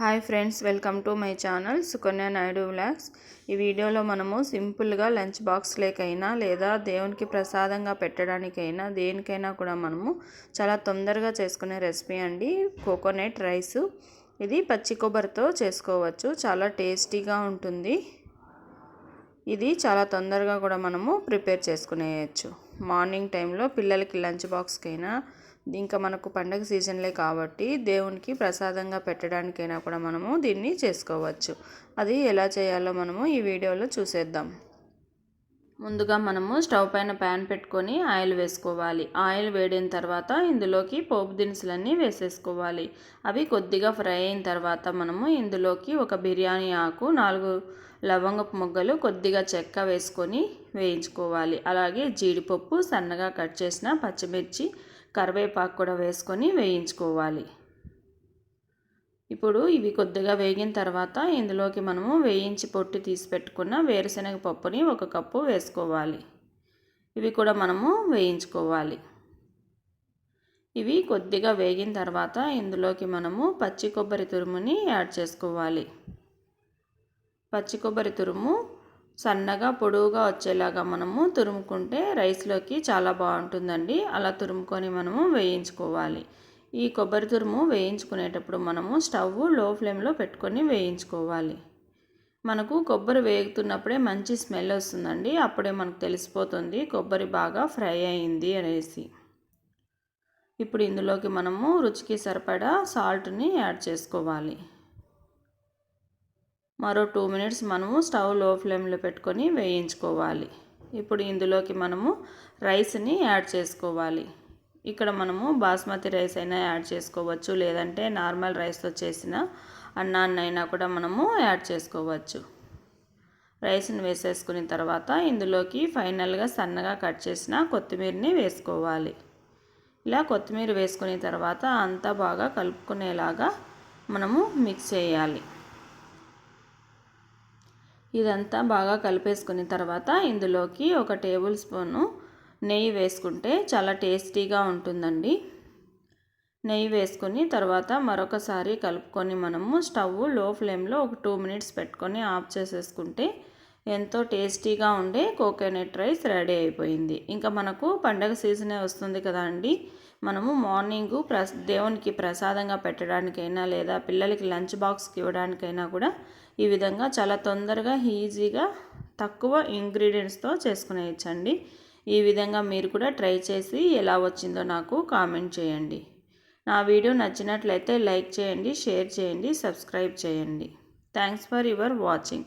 Hi friends welcome to my channel Sukanya Naidu vlogs. ఈ వీడియోలో మనము సింపుల్గా లంచ్ బాక్స్ లేకైనా లేదా దేవునికి ప్రసాదంగా పెట్టడానికైనా దేనికైనా కూడా మనము చాలా తొందరగా చేసుకునే రెసిపీ అండి. Coconut rice. ఇది పచ్చి కొబ్బరితో చేసుకోవచ్చు. చాలా టేస్టీగా ఉంటుంది. ఇది చాలా తొందరగా కూడా మనము ప్రిపేర్ చేసుకునేయచ్చు. మార్నింగ్ టైంలో పిల్లలకి లంచ్ బాక్స్కైనా ఇంకా మనకు పండగ సీజన్లే కాబట్టి దేవునికి ప్రసాదంగా పెట్టడానికైనా కూడా మనము దీన్ని చేసుకోవచ్చు. అది ఎలా చేయాలో మనము ఈ వీడియోలో చూసేద్దాం. ముందుగా మనము స్టవ్ పైన ప్యాన్ పెట్టుకొని ఆయిల్ వేసుకోవాలి. ఆయిల్ వేడిన తర్వాత ఇందులోకి పోపు దినుసులన్నీ వేసేసుకోవాలి. అవి కొద్దిగా ఫ్రై అయిన తర్వాత మనము ఇందులోకి ఒక బిర్యానీ ఆకు నాలుగు లవంగపు మొగ్గలు కొద్దిగా చెక్క వేసుకొని వేయించుకోవాలి. అలాగే జీడిపప్పు సన్నగా కట్ చేసిన పచ్చిమిర్చి కరివేపాకు కూడా వేసుకొని వేయించుకోవాలి. ఇప్పుడు ఇవి కొద్దిగా వేగిన తర్వాత ఇందులోకి మనము వేయించి పొట్టు తీసి పెట్టుకున్న వేరుశనగ పప్పుని ఒక కప్పు వేసుకోవాలి. ఇవి కూడా మనము వేయించుకోవాలి. ఇవి కొద్దిగా వేగిన తర్వాత ఇందులోకి మనము పచ్చి కొబ్బరి తురుముని యాడ్ చేసుకోవాలి. పచ్చి కొబ్బరి తురుము సన్నగా పొడవుగా వచ్చేలాగా మనము తురుముకుంటే రైస్లోకి చాలా బాగుంటుందండి. అలా తురుముకొని మనము వేయించుకోవాలి. ఈ కొబ్బరి తురుము వేయించుకునేటప్పుడు మనము స్టవ్లో ఫ్లేమ్లో పెట్టుకొని వేయించుకోవాలి. మనకు కొబ్బరి వేగుతున్నప్పుడే మంచి స్మెల్ వస్తుందండి. అప్పుడే మనకు తెలిసిపోతుంది కొబ్బరి బాగా ఫ్రై అయింది అనేసి. ఇప్పుడు ఇందులోకి మనము రుచికి సరిపడా సాల్ట్ని యాడ్ చేసుకోవాలి. మరో టూ మినిట్స్ మనము స్టవ్లో ఫ్లేమ్లో పెట్టుకొని వేయించుకోవాలి. ఇప్పుడు ఇందులోకి మనము రైస్ని యాడ్ చేసుకోవాలి. ఇక్కడ మనము బాస్మతి రైస్ అయినా యాడ్ చేసుకోవచ్చు లేదంటే నార్మల్ రైస్తో చేసిన అన్నాన్నైనా కూడా మనము యాడ్ చేసుకోవచ్చు. రైస్ని వేసేసుకున్న తర్వాత ఇందులోకి ఫైనల్గా సన్నగా కట్ చేసిన కొత్తిమీరని వేసుకోవాలి. ఇలా కొత్తిమీర వేసుకున్న తర్వాత అంతా బాగా కలుపుకునేలాగా మనము మిక్స్ చేయాలి. ఇదంతా బాగా కలిపేసుకున్న తర్వాత ఇందులోకి ఒక టేబుల్ స్పూను నెయ్యి వేసుకుంటే చాలా టేస్టీగా ఉంటుందండి. నెయ్యి వేసుకొని తర్వాత మరొకసారి కలుపుకొని మనము స్టవ్లో ఫ్లేమ్లో ఒక టూ మినిట్స్ పెట్టుకొని ఆఫ్ చేసేసుకుంటే ఎంతో టేస్టీగా ఉండే కోకోనట్ రైస్ రెడీ అయిపోయింది. ఇంకా మనకు పండగ సీజనే వస్తుంది కదా అండి. మనము మార్నింగు ప్రస్ దేవునికి ప్రసాదంగా పెట్టడానికైనా లేదా పిల్లలకి లంచ్ బాక్స్కి ఇవ్వడానికైనా కూడా ఈ విధంగా చాలా తొందరగా ఈజీగా తక్కువ ఇంగ్రీడియంట్స్తో చేసుకునేయచ్చండి. ఈ విధంగా మీరు కూడా ట్రై చేసి ఎలా వచ్చిందో నాకు కామెంట్ చేయండి. నా వీడియో నచ్చినట్లయితే లైక్ చేయండి షేర్ చేయండి సబ్స్క్రైబ్ చేయండి. Thanks for your watching.